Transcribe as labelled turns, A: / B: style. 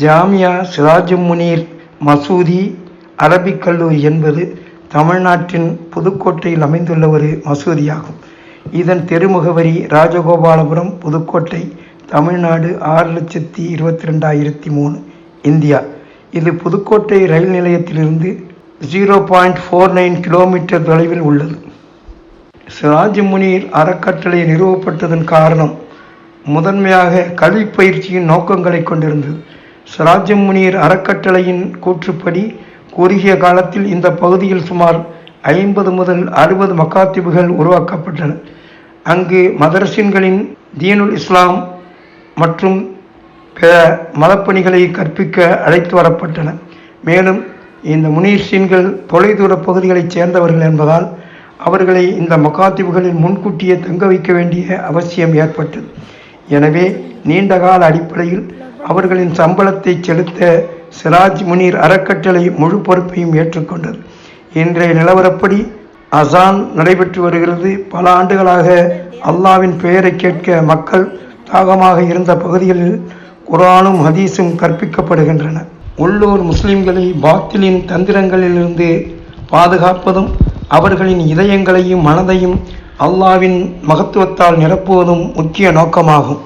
A: ஜாமியா சிராஜு முனீர் மசூதி அரபிக் கல்லூரி என்பது தமிழ்நாட்டின் புதுக்கோட்டையில் அமைந்துள்ள ஒரு மசூதியாகும். இதன் தெருமுகவரி ராஜகோபாலபுரம் புதுக்கோட்டை தமிழ்நாடு ஆறு லட்சத்தி இருபத்தி ரெண்டாயிரத்தி மூணு இந்தியா. இது புதுக்கோட்டை ரயில் நிலையத்திலிருந்து zero point four nine kilometre தொலைவில் உள்ளது. சிராஜ் முனீர் அறக்கட்டளை நிறுவப்பட்டதன் காரணம் முதன்மையாக கல்வி பயிற்சியின் நோக்கங்களை கொண்டிருந்தது. சிராஜ் முனீர் அறக்கட்டளையின் கூற்றுப்படி குறுகிய காலத்தில் இந்த பகுதியில் சுமார் ஐம்பது முதல் அறுபது மக்காத்திபுகள் உருவாக்கப்பட்டன. அங்கு மதரசின்களின் தீனுல் இஸ்லாம் மற்றும் பிற மதப்பணிகளை கற்பிக்க அழைத்து வரப்பட்டன. மேலும் இந்த முனீர்சின்கள் தொலைதூர பகுதிகளைச் சேர்ந்தவர்கள் என்பதால் அவர்களை இந்த மக்காத்திபுகளில் முன்கூட்டியே தங்க வைக்க வேண்டிய அவசியம் ஏற்பட்டது. எனவே நீண்டகால அடிப்படையில் அவர்களின் சம்பளத்தை செலுத்த சிராஜ் முனீர் அறக்கட்டளை முழு பொறுப்பையும் ஏற்றுக்கொண்டது இன்றைய நிலவரப்படி அசான் நடைபெற்று வருகிறது. பல ஆண்டுகளாக அல்லாவின் பெயரை கேட்க மக்கள் தாகமாக இருந்த பகுதிகளில் குரானும் ஹதீஸும் கற்பிக்கப்படுகின்றன. உள்ளூர் முஸ்லிம்களை பாத்திலின் தந்திரங்களிலிருந்து பாதுகாப்பதும் அவர்களின் இதயங்களையும் மனதையும் அல்லாவின் மகத்துவத்தால் நிரப்புவதும் முக்கிய நோக்கமாகும்.